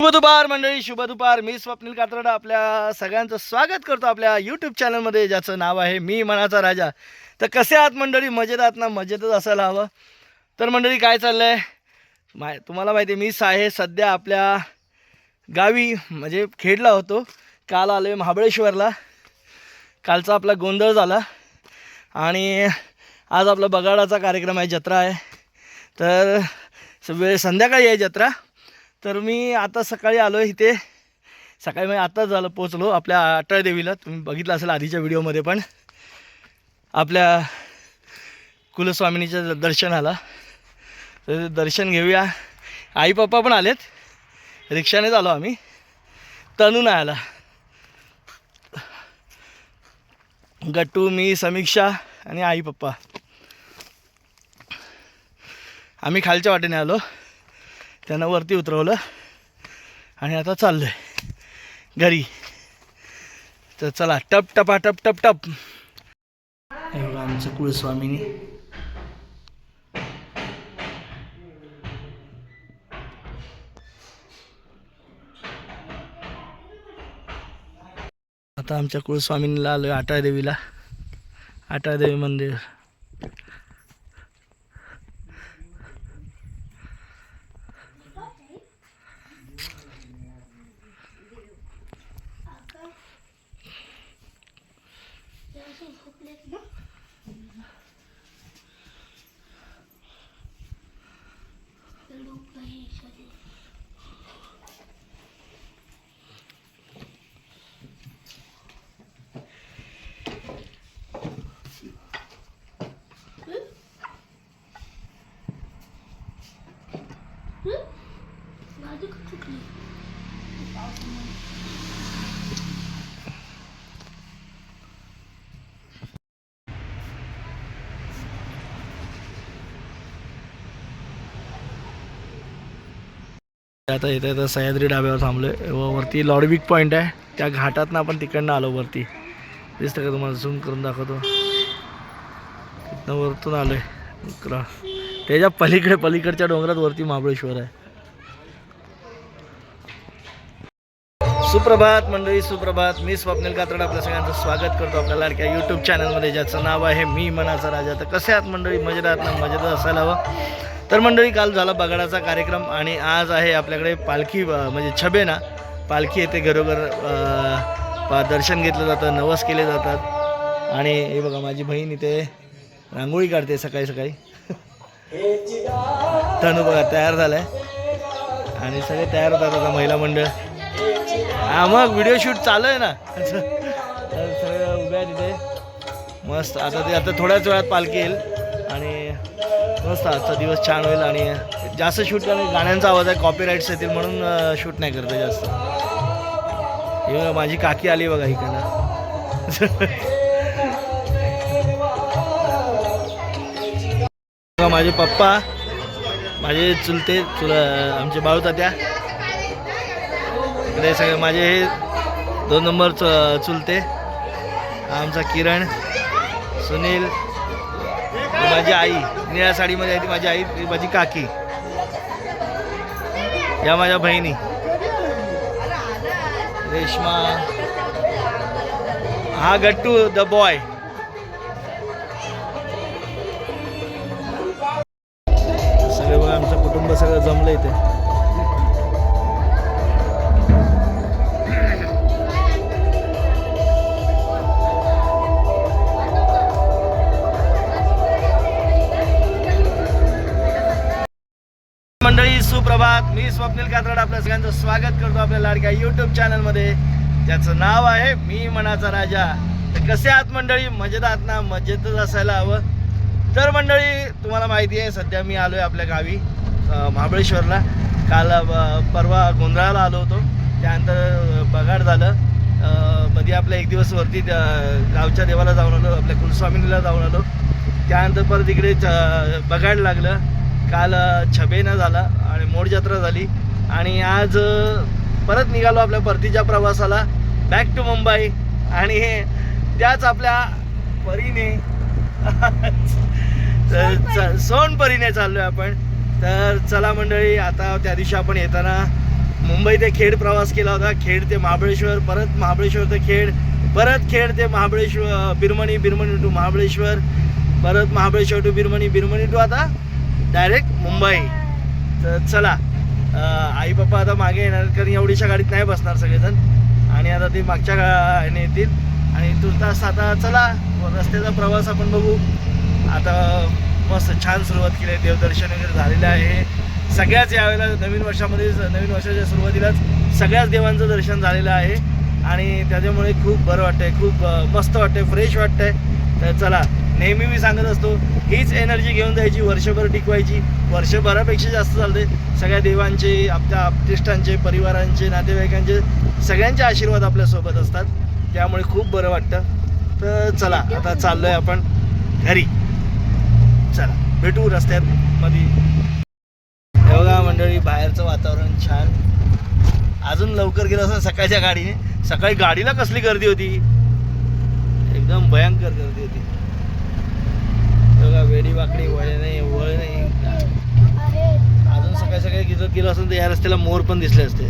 शुभ दुपार मंडळी शुभ दुपार मी स्वप्नील कात्रडा आपल्या सगळ्यांचं स्वागत करतो आपल्या यूट्यूब चॅनलमध्ये ज्याचं नाव आहे मी मनाचा राजा. तर कसे आहात मंडळी? मजेत आहात ना? मजेतच असायला हवं. तर मंडळी काय चाललं आहे माय तुम्हाला माहिती आहे मीच आहे सध्या आपल्या गावी म्हणजे खेडला होतो. काल आलो आहे महाबळेश्वरला. कालचा आपला गोंधळ झाला. आणि आज आपला बगाडाचा कार्यक्रम आहे जत्रा आहे. तर स- वेळ संध्याकाळी आहे जत्रा. तर मी आता सकाळी आलो आहे इथे. सकाळी मी आत्ताच झालं पोचलो आपल्या अटळदेवीला तुम्ही बघितलं असेल आधीच्या व्हिडिओमध्ये पण. आपल्या कुलस्वामिनीच्या दर्शनाला. तर दर्शन घेऊया. आई पप्पा पण आलेत. रिक्षानेच आलो आम्ही. तनू नाही आला. गट्टू मी समीक्षा आणि आई पप्पा आम्ही खालच्या वाटेने आलो. त्यांना वरती उतरवलं आणि आता चाललो आहे घरी. तर चला टप टपा टप टप. टप हे आमचं कुळस्वामीनी. आता आमच्या कुळस्वामींना आलो आहे आटाळ देवीला देवी मंदिर. आता इथे आता सह्याद्री डाब्यावर थांबलो आहे व वरती लॉडविक पॉईंट आहे. त्या घाटातनं आपण तिकडनं आलो वरती. दिसतं का तुम्हाला? झूम करून दाखवतो. तिथनं वरतून आलो आहे त्याच्या पलीकडे पलीकडच्या डोंगरात वरती महाबळेश्वर आहे. सुप्रभात मंडळी सुप्रभात. मी स्वप्नील कात्रड आपल्या सगळ्यांचं स्वागत करतो आपल्या लाडक्या यूट्यूब चॅनलमध्ये ज्याचं नाव आहे मी मनाचा राजा. तर कसे आहात मंडळी? मजेदार ना? मजेदार असायला हवं. तर मंडळी काल झाला बगाडाचा कार्यक्रम आणि आज आहे आपल्याकडे पालखी म्हणजे छबेना पालखी येते घरोघर पा- दर्शन घेतलं जातं नवस केले जातात. आणि हे बघा माझी बहीण इथे रांगोळी काढते सकाळी सकाळी. तणू बघा तयार झालाय. आणि सगळे तयार होतात आता महिला मंडळ. हा मग व्हिडिओ शूट चालू आहे ना. सगळं उभ्या तिथे मस्त आता ते आता थोड्याच वेळात पालखी येईल. मस्त आजचा दिवस छान होईल आणि जास्त शूट कारण गाण्यांचा आवाज आहे कॉपीराईट्स येतील म्हणून शूट नाही करते जास्त. हे माझी काकी आली बघा इकडं. माझे पप्पा माझे चुलते चुल आमचे बाळू तात्या. इकडे सगळे माझे हे दोन नंबर च चुलते. आमचा किरण सुनील माझी आई निळ्या साडीमध्ये आहे ती माझी आई ती माझी काकी. या माझ्या बहिणी. रेश्मा. हा गट्टू द बॉय स्वप्नील कात्रड आपल्या सगळ्यांचं स्वागत करतो आपल्या लाडक्या यूट्यूब चॅनलमध्ये त्याचं नाव आहे मी मनाचा राजा. तर कसे आहात मंडळी? मजेत आहात ना? मजेतच असायला हवं. तर मंडळी तुम्हाला माहिती आहे सध्या मी आलो आहे आपल्या गावी महाबळेश्वरला. काल परवा गोंधळाला आलो होतो. त्यानंतर बगाड झालं. मध्ये आपल्या एक दिवस वरती गावच्या देवाला जाऊन आलो आपल्या कुलस्वामिनीला जाऊन आलो. त्यानंतर परत इकडे च- बगाड लागलं. काल छबेना झाला आणि मोड जत्रा झाली. आणि आज परत निघालो आपल्या परतीच्या प्रवासाला बॅक टू मुंबई आणि हे त्याच आपल्या परीने तर च- सोनपरीने चाललोय आपण. तर चला मंडळी आता त्या दिवशी आपण येताना मुंबई ते खेड प्रवास केला होता. खेड ते महाबळेश्वर परत महाबळेश्वर ते खेड परत खेड ते महाबळेश्वर बिरमणी बिरमणी टू महाबळेश्वर परत महाबळेश्वर टू बिरमणी बिरमणी टू आता डायरेक्ट मुंबई तर चला आई पप्पा आता मागे येणार कारण एवढीशा गाडीत नाही बसणार सगळेजण. आणि आता ते मागच्या गा- येतील. आणि तुर्तास आता चला रस्त्याचा प्रवास आपण बघू. आता मस्त छान सुरुवात केली आहे देवदर्शन वगैरे झालेलं आहे. सगळ्याच यावेळेला नवीन वर्षामध्ये नवीन वर्षाच्या सुरुवातीलाच सगळ्याच देवांचं दर्शन झालेलं आहे. आणि त्याच्यामुळे खूप बरं वाटतंय खूप मस्त वाटतंय फ्रेश वाटतंय. तर चला नेहमी मी सांगत असतो हीच एनर्जी घेऊन जायची वर्षभर टिकवायची. वर्षभरापेक्षा जास्त चालते सगळ्या देवांचे आपल्या आपतिष्टांचे परिवारांचे नातेवाईकांचे सगळ्यांचे आशीर्वाद आपल्यासोबत असतात. त्यामुळे खूप बरं वाटतं. तर चला आता चाललोय आपण घरी. चला भेटू रस्त्यात मध्ये हे बघा मंडळी बाहेरचं वातावरण छान. अजून लवकर गेलं असं सकाळच्या गाडीने. सकाळी गाडीला कसली गर्दी होती? एकदम भयंकर गर्दी होती. बघा वेडी वाकडी वळ नाही वळ नाही. अजून सकाळी सकाळी गिजत गेलो असेल तर या रस्त्याला मोर पण दिसले असते.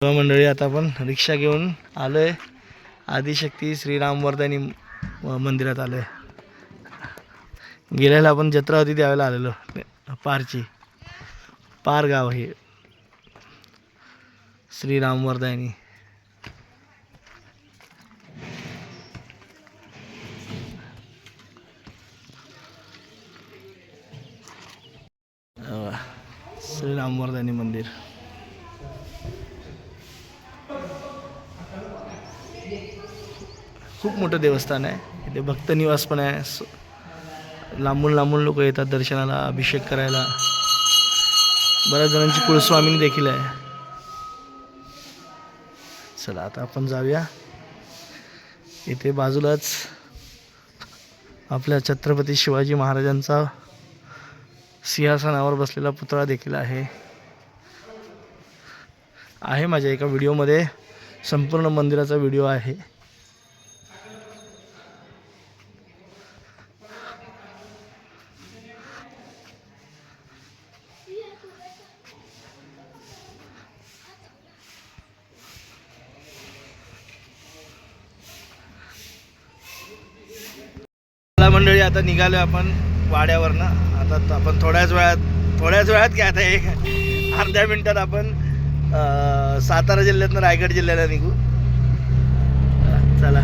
पण मंडळी आता आपण रिक्षा घेऊन आलोय. आदिशक्ती श्रीरामवर्धनी म- मंदिरात आलोय. गेल्याला आपण जत्रा होती त्यावेळेला आलेलो. पारची. पार गाव हे. श्रीरामवर्धनी. श्री श्रीरामवर्धनी मंदिर. खूप मोठं देवस्थान आहे. इथे भक्त निवास पण आहे. लांबून लांबून लोक येतात दर्शनाला अभिषेक करायला. बऱ्याच जणांची कुलस्वामिनी देखील आहे. चला आता आपण जाऊया. इथे बाजूलाच आपल्या छत्रपती शिवाजी महाराजांचा सिंहासनावर बसलेला पुतळा देखील आहे. आहे माझ्या एका व्हिडिओमध्ये. संपूर्ण मंदिराचा व्हिडिओ आहे. चला मंडळी आता निघालो आपण वाड्यावरनं. आता आपण थोड्याच वेळात थोड्याच वेळात काय आता एक अर्ध्या मिनिटात आपण सातारा जिल्ह्यातनं रायगड जिल्ह्याला निघू. चला.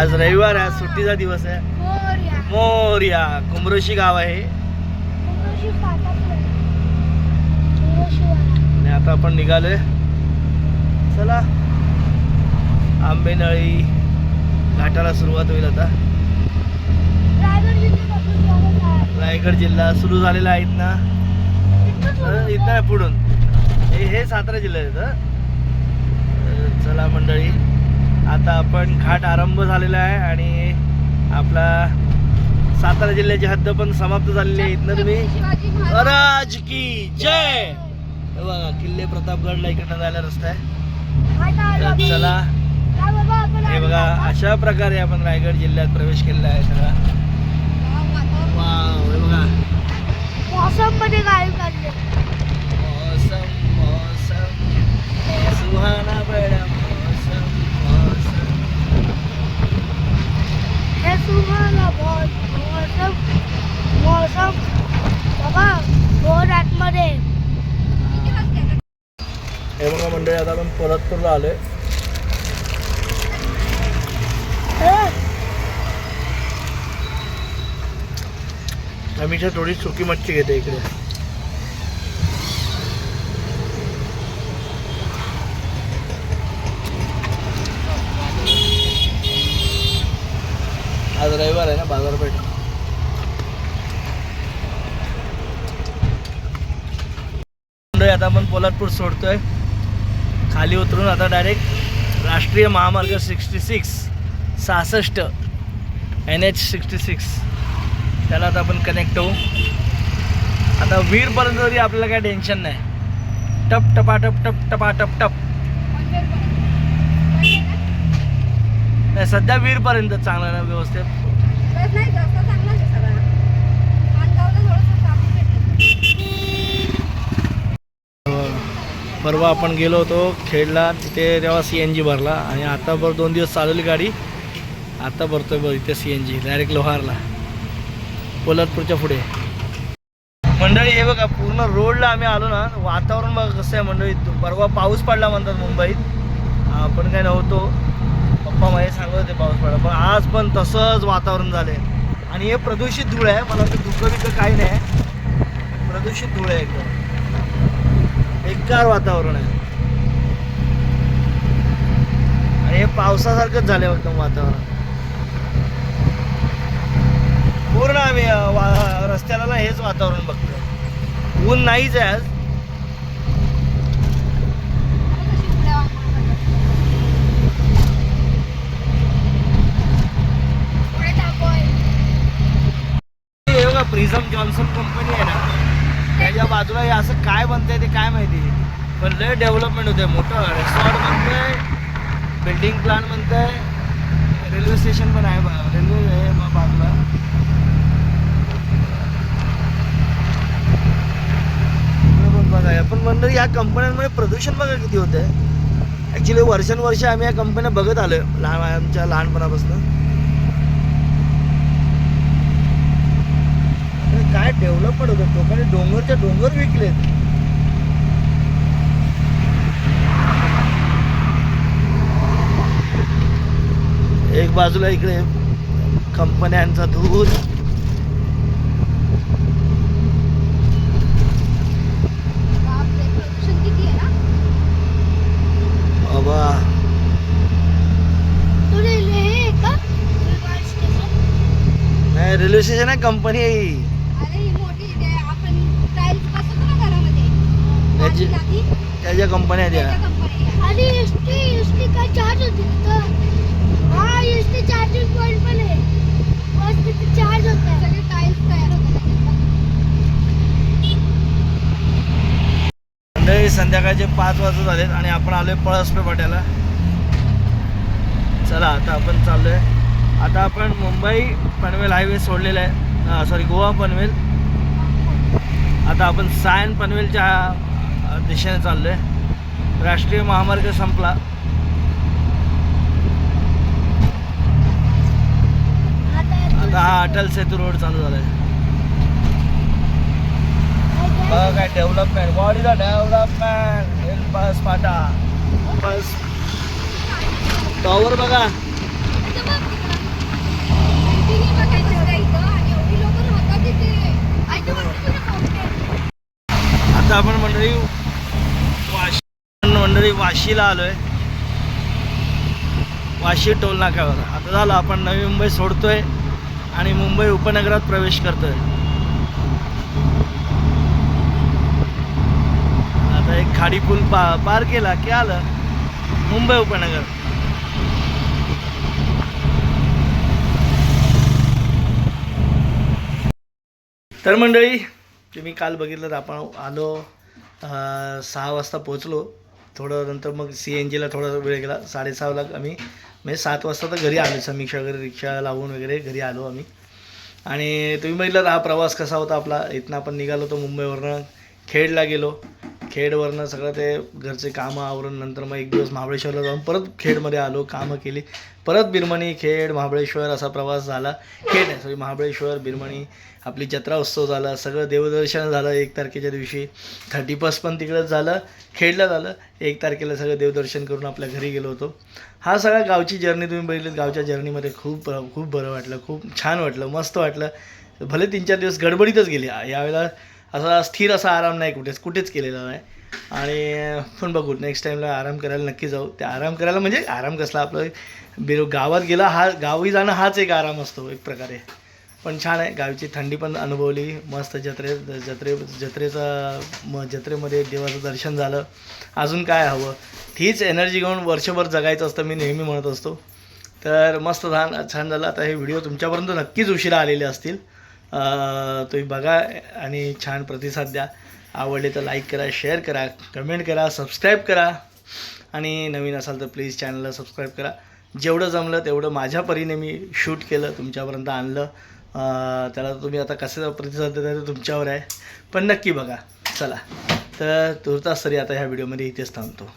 आज रविवार आहे आज सुट्टीचा दिवस आहे. मोरया. कुमरोशी गाव आहे. आणि आता आपण निघालोय. चला. आंबेनळी घाटाला सुरुवात होईल आता रायगड जिल्ह्यापासून जवळ आहे. रायगड जिल्हा सुरू झालेला आहे इथनं. इथनं इथं पुढून. हे हे सातारा जिल्ह्यात येतं चला मंडळी आता आपण घाट आरंभ झालेला आहे आणि आपला सातारा जिल्ह्याची हद्द पण समाप्त झालेली आहे इथनं तुम्ही. राज की जय! बघा किल्ले प्रतापगडला इकडनं जायला रस्ता आहे. चला. हे बघा अशा प्रकारे आपण रायगड जिल्ह्यात प्रवेश केलेला आहे सगळा. वाव हे बघा. मौसममध्ये गाडी काढले. मौसम मौसम. सुहाना बड़ा मौसम मौसम. हे सुहाना बहुत मौसम मौसम. बाबा भोर आतमध्ये. हे बघा मंडळी आता आपण पोलादपूरला आलोय. आम्हीच्या थोडी सुकी मच्छी घेते इकडे. आज रविवार आहे ना बाजारपेठ. आता आपण पोलादपूर सोडतोय. खाली उतरून आता डायरेक्ट राष्ट्रीय महामार्ग सिक्स्टी सिक्स सहासष्ट एन एच सिक्स्टी सिक्स त्याला आता आपण कनेक्ट होऊ. आता वीरपर्यंत तरी आपल्याला काय टेन्शन नाही. टप टपा टप टप टपा. टप टप नाही सध्या वीरपर्यंत चांगला ना व्यवस्थित? परवा आपण गेलो होतो खेडला तिथे तेव्हा सी एन जी भरला. आणि आता बरं दोन दिवस चालवली गाडी. आता भरतोय बघ इथे सी एन जी डायरेक्ट लोहारला. कोल्हापूरच्या पुढे. मंडळी हे बघा पूर्ण रोडला आम्ही आलो ना वातावरण बघा कसं आहे मंडळी परवा पाऊस पडला म्हणतात मुंबईत. आपण काय नव्हतो. पप्पा माझे सांगत होते पाऊस पडला पण आज पण तसंच वातावरण झालंय. आणि हे प्रदूषित धूळ आहे मला वाटतं धुकं बिकं काही नाही. प्रदूषित धूळ आहे एकदम. बेकार वातावरण आहे. आणि हे पावसासारखंच झालं एकदम वातावरण. पूर्ण आम्ही रस्त्याला ना हेच वातावरण बघतोय. ऊन नाहीच आहे आज. प्रिझम जॉन्सन कंपनी आहे ना. त्याच्या बाजूला हे असं काय बनतंय ते काय माहिती? पण लय डेव्हलपमेंट होते मोठं. रेस्टॉरंट बनतंय बिल्डिंग प्लान बनतंय रेल्वे स्टेशन पण आहे बा- रेल्वे आहे बा- बाजूला. इकडं बघा पण म्हणलं या कंपन्यांमुळे प्रदूषण बघा किती होतंय. ॲक्च्युली वर्षानुवर्ष आम्ही या कंपन्या बघत आलो लहान आमच्या लहानपणापासून. काय काय डेव्हलपमेंट होतं लोकांनी डोंगरच्या डोंगर विकलेत. एक बाजूला इकडे कंपन्यांचा धूर बाबा तो रेल्वे हे का रेल्वे स्टेशन नाही रेल्वे स्टेशन आहे कंपनी आहे. ही. त्याची- त्याच्या कंपन्या आहेत या आणि एस टी एस टी काय चार्ज होती तिथं? हा एस टी चार्जिंग पॉईंट पण आहे. बस तिथे चार्ज होत. आहे मंडळी संध्याकाळचे पाच वाजत झालेत आणि आपण आलोय पळसपे पाट्याला चला आता आपण चाललोय. आता आपण मुंबई पनवेल हायवे सोडलेला आहे. सॉरी गोवा पनवेल. आता आपण सायन पनवेलच्या दिशेने चाललो आहे राष्ट्रीय महामार्ग संपला. आता हा अटल सेतू रोड चालू झाला आहे काय development what is a development बस. पाटा बस टॉवर बघा. आता आपण मंडळी वाशी मंडळी वाशीला आलोय. वाशी टोल नाक्यावर. आता झालं आपण नवी मुंबई सोडतोय आणि मुंबई उपनगरात प्रवेश करतोय. आता एक खाडी पूल पा पार केला की आलं मुंबई उपनगर. तर मंडळी तुम्ही काल बघितलं तर आपण आलो सहा वाजता पोचलो थोडं नंतर मग सी एन जीला थोडा वेळ गेला. साडेसहाला आम्ही म्हणजे सात वाजता तर घरी आलो. समीक्षा वगैरे रिक्षा लावून वगैरे घरी आलो आम्ही. आणि तुम्ही बघितलं हा प्रवास कसा होता आपला? इथनं आपण निघालो तर मुंबईवरनं खेडला गेलो. खेडवरनं सगळं ते घरचे कामं आवरून नंतर मग एक दिवस महाबळेश्वरला जाऊन परत खेडमध्ये आलो कामं केली. परत बिरमणी खेड महाबळेश्वर असा प्रवास झाला. खेड आहे सॉरी महाबळेश्वर बिरमणी आपली जत्रा उत्सव झाला सगळं देवदर्शन झालं एक तारखेच्या दिवशी. थर्टी फर्स्ट पण तिकडंच झालं खेडला झालं. एक तारखेला सगळं देवदर्शन करून आपल्या घरी गेलो होतो. हा सगळा गावची जर्नी तुम्ही बघितली गावच्या जर्नीमध्ये खूप खूप बरं वाटलं खूप छान वाटलं मस्त वाटलं. भले तीन चार दिवस गडबडीतच गेले. यावेळेला असा स्थिर असा आराम नाही कुठेच कुठेच केलेला नाही. आणि पण बघू नेक्स्ट टाईमला आराम करायला नक्की जाऊ. त्या आराम करायला म्हणजे आराम कसला आपलं बिरो गावात गेला हा गावी जाणं हाच एक आराम असतो एक प्रकारे. पण छान आहे गावची थंडी पण अनुभवली मस्त जत्रे जत्रे जत्रेचा म जत्रेमध्ये देवाचं दर्शन झालं. अजून काय हवं? तीच एनर्जी घेऊन वर्षभर जगायचं असतं मी नेहमी म्हणत असतो. तर मस्त छान छान झालं. आता हे व्हिडिओ तुमच्यापर्यंत नक्कीच उशिरा आलेले असतील. तुम्ही बघा आणि छान प्रतिसाद द्या. आवडले तर लाईक करा शेअर करा कमेंट करा सबस्क्राईब करा. आणि नवीन असाल तर प्लीज चॅनलला सबस्क्राईब करा. जेवढं जमलं तेवढं माझ्या परीने मी शूट केलं तुमच्यापर्यंत आणलं. त्याला तुम्ही आता कसे प्रतिसाद देता ते तुमच्यावर आहे. पण नक्की बघा. चला. तर तुर्तास तरी आता ह्या व्हिडिओमध्ये इथेच थांबतो.